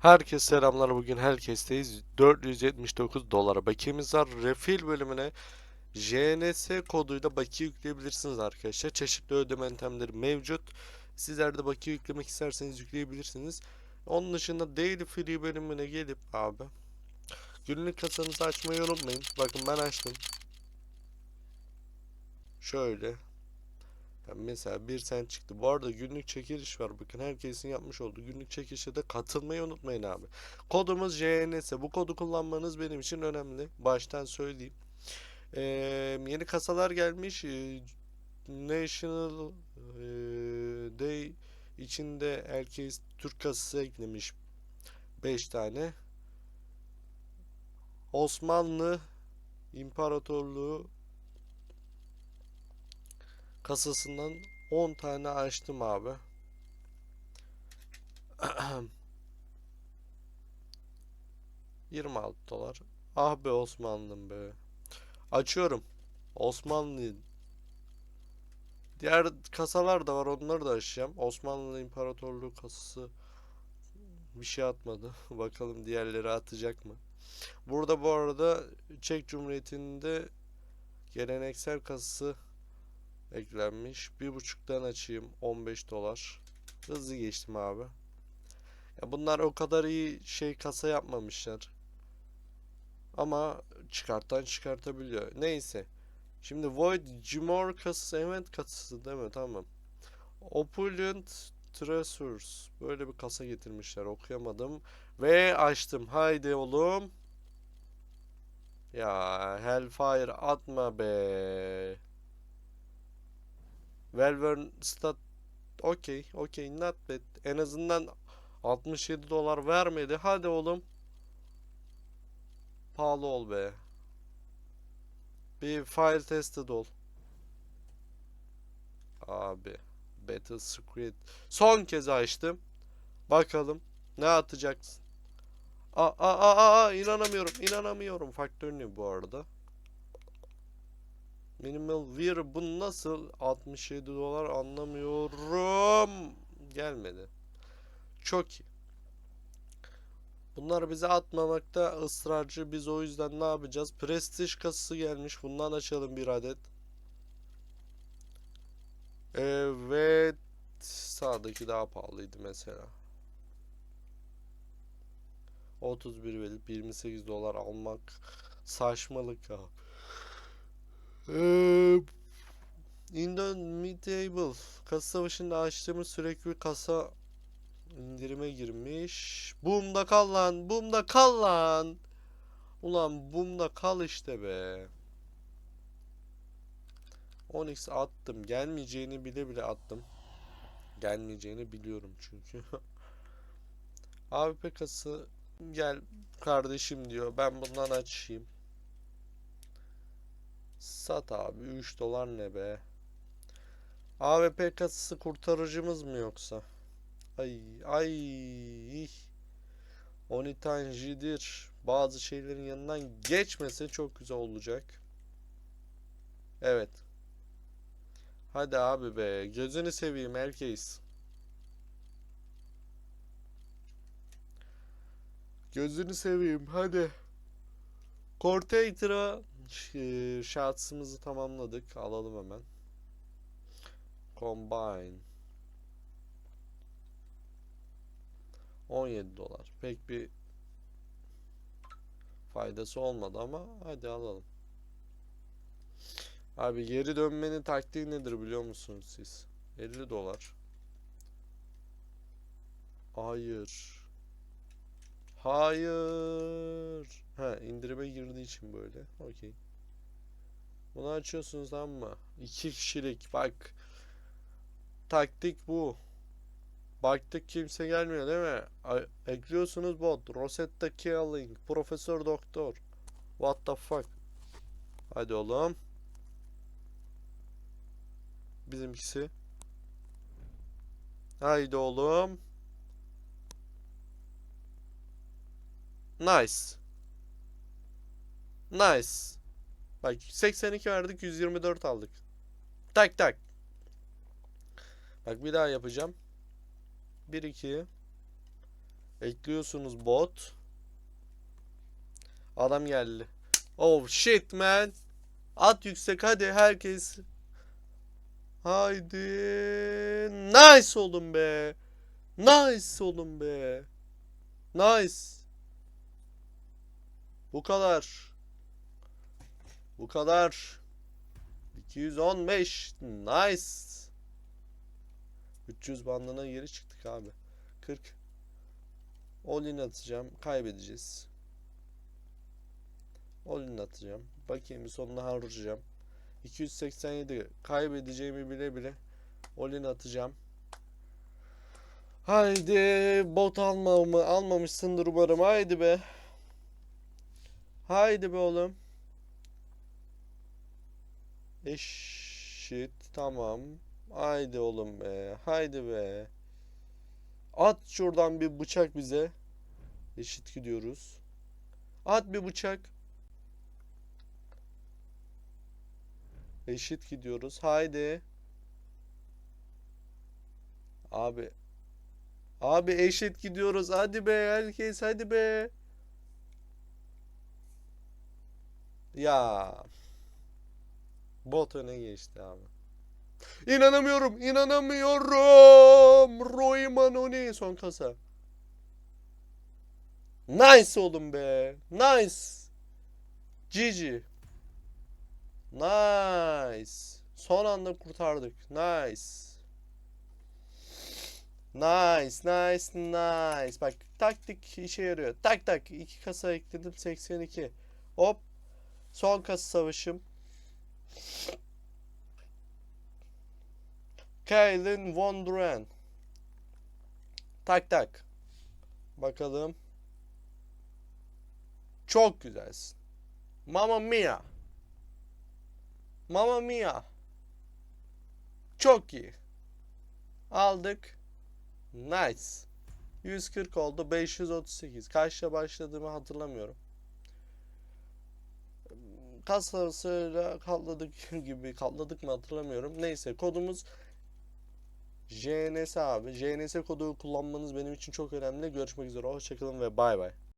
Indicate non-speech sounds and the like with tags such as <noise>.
Herkese selamlar. Bugün herkesteyiz. 479 dolara bakiyemiz var. Refill bölümüne JNS koduyla bakiye yükleyebilirsiniz arkadaşlar. Çeşitli ödeme yöntemleri mevcut. Sizler de bakiye yüklemek isterseniz yükleyebilirsiniz. Onun dışında Daily Free bölümüne gelip abi günlük kasanızı açmayı unutmayın. Bakın ben açtım. Şöyle. Yani mesela bir sen çıktı. Bu arada günlük çekiliş var. Bakın herkesin yapmış olduğu günlük çekilişe de katılmayı unutmayın abi. Kodumuz JNS. Bu kodu kullanmanız benim için önemli. Baştan söyleyeyim. Ee, yeni kasalar gelmiş. National Day içinde herkes Türk kasası eklemiş. 5 tane. Osmanlı İmparatorluğu kasasından 10 tane açtım abi. <clears throat> ...26 dolar. Ah be Osmanlım be. Açıyorum. Osmanlı. Diğer kasalar da var onları da açacağım. Osmanlı İmparatorluğu kasası bir şey atmadı. <laughs> Bakalım diğerleri atacak mı? Burada bu arada Çek Cumhuriyeti'nde geleneksel kasası eklenmiş. Bir buçuktan açayım 15 dolar. Hızlı geçtim abi. Ya bunlar o kadar iyi şey kasa yapmamışlar. Ama çıkartan çıkartabiliyor. Neyse. Şimdi Void Gmor kasası event kasası değil mi? Tamam. Opulent Treasures. Böyle bir kasa getirmişler. Okuyamadım. Ve açtım. Haydi oğlum. Ya Hellfire atma be. Welvern stat okey okey not bad. En azından 67 dolar vermedi. Hadi oğlum. Pahalı ol be. Bir file tested ol. Abi. Battle Squid. Son kez açtım. Bakalım. Ne atacaksın? Aa, aa, aa, aa, inanamıyorum. inanamıyorum. Faktörünü bu arada. Minimal Wear bu nasıl 67 dolar anlamıyorum. Gelmedi. Çok iyi. Bunlar bize atmamakta ısrarcı. Biz o yüzden ne yapacağız? Prestige kasası gelmiş. Bundan açalım bir adet. Evet. Sağdaki daha pahalıydı mesela. 31 verip 28 dolar almak saçmalık ya. Ee, Indomitable kasa savaşında açtığımız sürekli kasa indirime girmiş. Bumda kal lan, bumda kal lan. Ulan bumda kal işte be. Onyx attım. Gelmeyeceğini bile bile attım. Gelmeyeceğini biliyorum çünkü. <laughs> AWP kası gel kardeşim diyor. Ben bundan açayım. Sat abi 3 dolar ne be? AWP kasası kurtarıcımız mı yoksa? Ay ay. Onitanjidir. Bazı şeylerin yanından geçmese çok güzel olacak. Evet. Hadi abi be. Gözünü seveyim herkes. Gözünü seveyim hadi. Cortator'a Ş- şartsımızı tamamladık. Alalım hemen. Combine. 17 dolar. Pek bir faydası olmadı ama hadi alalım. Abi geri dönmenin taktiği nedir biliyor musunuz siz? 50 dolar. Hayır. Hayır. Ha indirime girdiği için böyle. Okey. Bunu açıyorsunuz mı? İki kişilik bak. Taktik bu. Baktık kimse gelmiyor değil mi? A- ekliyorsunuz bot. Rosetta Killing. Profesör Doktor. What the fuck? Hadi oğlum. Bizimkisi. Haydi oğlum. Nice. Nice. Bak 82 verdik 124 aldık. Tak tak. Bak bir daha yapacağım. 1 2 Ekliyorsunuz bot. Adam geldi. Oh shit man. At yüksek hadi herkes. Haydi. Nice oğlum be. Nice oğlum be. Nice. Bu kadar. Bu kadar. 215. Nice. 300 bandına geri çıktık abi. 40. All-in atacağım. Kaybedeceğiz. All-in atacağım. Bakayım sonuna harcayacağım. 287 kaybedeceğimi bile bile all-in atacağım. Haydi bot almamı almamışsındır umarım. Haydi be. Haydi be oğlum. Eşit tamam. Haydi oğlum be. Haydi be. At şuradan bir bıçak bize. Eşit gidiyoruz. At bir bıçak. Eşit gidiyoruz. Haydi. Abi. Abi eşit gidiyoruz. Hadi be herkes hadi be. Ya. Bot öne geçti abi. İnanamıyorum. inanamıyorum. Roy Manoni son kasa. Nice oğlum be. Nice. GG. Nice. Son anda kurtardık. Nice. Nice, nice, nice. Bak taktik işe yarıyor. Tak tak. iki kasa ekledim 82. Hop. Son kasa savaşım. Kylan Von. Tak tak. Bakalım. Çok güzelsin. Mamma mia. Mamma mia. Çok iyi. Aldık. Nice. 140 oldu. 538. Kaçta başladığımı hatırlamıyorum. Kasasıyla katladık <laughs> gibi katladık mı hatırlamıyorum. Neyse kodumuz JNS abi. JNS kodu kullanmanız benim için çok önemli. Görüşmek üzere. Hoşçakalın ve bay bay.